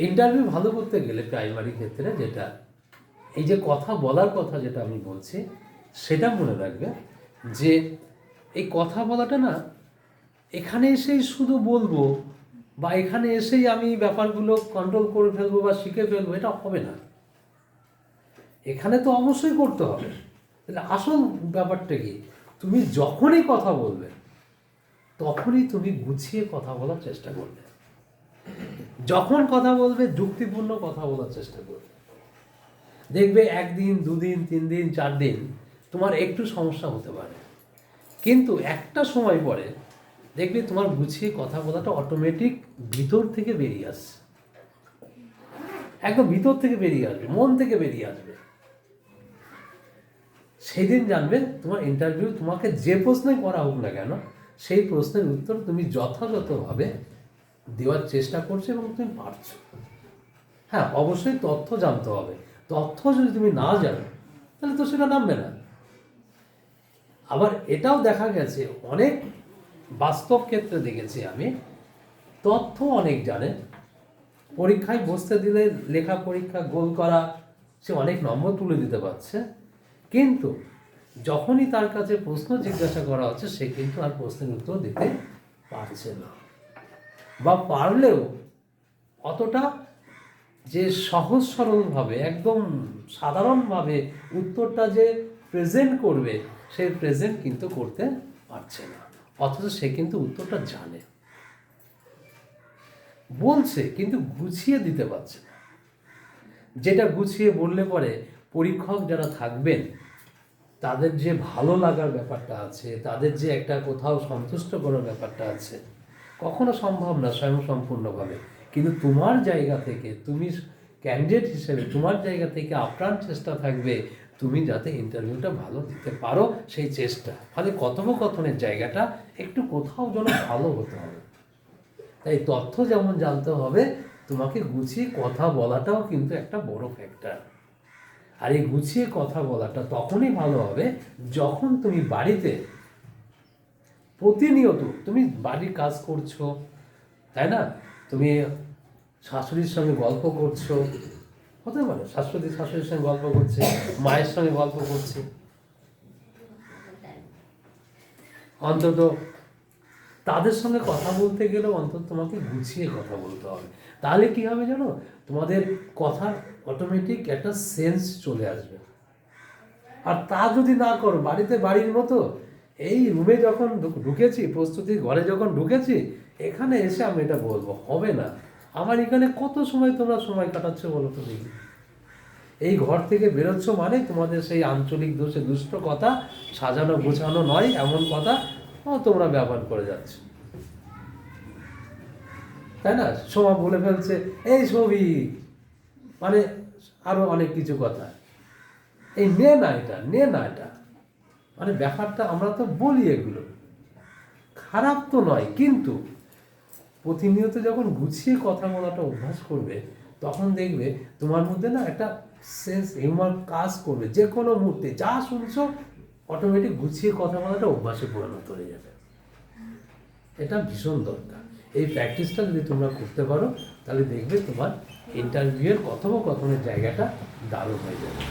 Interview ভালো করতে গেলে প্রাইমারি ক্ষেত্রে যেটা, এই যে কথা বলার কথা যেটা আমি বলছি, সেটা মনে রাখবে যে এই কথা বলাটা না, এখানে এসেই শুধু বলব বা এখানে এসেই আমি ব্যাপারগুলো কন্ট্রোল করে ফেলব বা শিখে ফেলব, এটা হবে না। এখানে তো অবশ্যই করতে হবে। তাহলে আসল ব্যাপারটা কি? তুমি যখনই কথা বলবে, তখনই তুমি গুছিয়ে কথা বলার চেষ্টা করবে। যখন কথা বলবে, যুক্তিপূর্ণ কথা বলার চেষ্টা করবে। দেখবে একদিন, দুদিন তিন দিন চার দিন তোমার একটু সমস্যা হতে পারে। কিন্তু একটা সময় পরে দেখবে তোমার গুছিয়ে কথা বলাটা অটোমেটিক ভিতর থেকে বেরিয়ে আসছে। একদম ভিতর থেকে বেরিয়ে আসবে, মন থেকে বেরিয়ে আসবে। সেদিন জানবে তোমার ইন্টারভিউ তোমাকে যে প্রশ্নে করা হোক না কেন, সেই প্রশ্নের উত্তর তুমি যথাযথভাবে দেওয়ার চেষ্টা করছ এবং তুমি পারছ। হ্যাঁ অবশ্যই তথ্য জানতে হবে। তথ্য যদি তুমি না জানো, তাহলে তো সেটা নামবে না। আবার এটাও দেখা গেছে, অনেক বাস্তব ক্ষেত্রে দেখেছি আমি, তথ্য অনেক জানে। পরীক্ষায় বসতে দিলে, লেখা পরীক্ষা, গোল করা, সে অনেক নম্বর তুলে দিতে পারছে। কিন্তু যখনই তার কাছে প্রশ্ন জিজ্ঞাসা করা হচ্ছে, সে কিন্তু আর প্রশ্নের উত্তর দিতে পারছে না। বা পারলেও অতটা যে সহজ সরলভাবে একদম সাধারণভাবে উত্তরটা যে প্রেজেন্ট করবে, সে প্রেজেন্ট কিন্তু করতে পারছে না। অথচ সে কিন্তু উত্তরটা জানে। বলছে কিন্তু গুছিয়ে দিতে পারছে না। যেটা গুছিয়ে বললে পরে পরীক্ষক যারা থাকবেন, তাদের যে ভালো লাগার ব্যাপারটা আছে, তাদের যে একটা কোথাও সন্তুষ্ট করার ব্যাপারটা আছে কখনো সম্ভব না স্বয়ংসম্পূর্ণভাবে। কিন্তু তোমার জায়গা থেকে, তুমি ক্যান্ডিডেট হিসেবে, তোমার জায়গা থেকে আপ্রাণ চেষ্টা থাকবে, তুমি যাতে ইন্টারভিউটা ভালো দিতে পারো সেই চেষ্টা। ফলে কথোপকথনের জায়গাটা একটু কোথাও যেন ভালো হতে হবে। তাই তথ্য যেমন জানতে হবে, তোমাকে গুছিয়ে কথা বলাটাও কিন্তু একটা বড় ফ্যাক্টর আর এই গুছিয়ে কথা বলাটা তখনই ভালো হবে যখন তুমি বাড়িতে প্রতিনিয়ত, তুমি বাড়ির কাজ করছ, তাই না? তুমি শাশুড়ির সঙ্গে গল্প করছ, হতে পারে, শাশুড়ি, শাশুড়ির সঙ্গে গল্প করছে, মায়ের সঙ্গে গল্প করছে। অন্তত তাদের সঙ্গে কথা বলতে গেলেও অন্তত তোমাকে গুছিয়ে কথা বলতে হবে। তাহলে কি হবে জানো? তোমাদের কথার অটোমেটিক একটা সেন্স চলে আসবে। আর তা যদি না করো, বাড়িতে বাড়ির মতো এই রুমে যখন ঢুকেছি, প্রস্তুতি ঘরে যখন ঢুকেছি, এখানে এসে আমি এটা বলব, হবে না। আমার এখানে কত সময় তোমরা সময় কাটাচ্ছ বলো তো দেখি। এই ঘর থেকে বেরোচ্ছ মানে তোমাদের সেই আঞ্চলিক দোষে দুষ্ট কথা, সাজানো গোছানো নয়, এমন কথা, ও, তোমরা ব্যবহার করে যাচ্ছ। তাই না? সোমা বলে ফেলছে, এই ছবি মানে আরও অনেক কিছু কথা। এই নে না এটা, নে না এটা। মানে ব্যাপারটা আমরা তো বলি এগুলো। খারাপ তো নয়, কিন্তু প্রতিনিয়ত যখন গুছিয়ে কথা বলাটা অভ্যাস করবে, তখন দেখবে তোমার মধ্যে না একটা সেন্স হিউমার কাজ করবে। যে কোনো মুহূর্তে, যা শুনছো অটোমেটিক গুছিয়ে কথা বলাটা অভ্যাসে পরিণত হয়ে যাবে। এটা ভীষণ দরকার। এই প্র্যাকটিসটা যদি তোমরা করতে পারো, তাহলে দেখবে তোমার ইন্টারভিউয়ের কথোপকথনের জায়গাটা দারুণ হয়ে যাবে।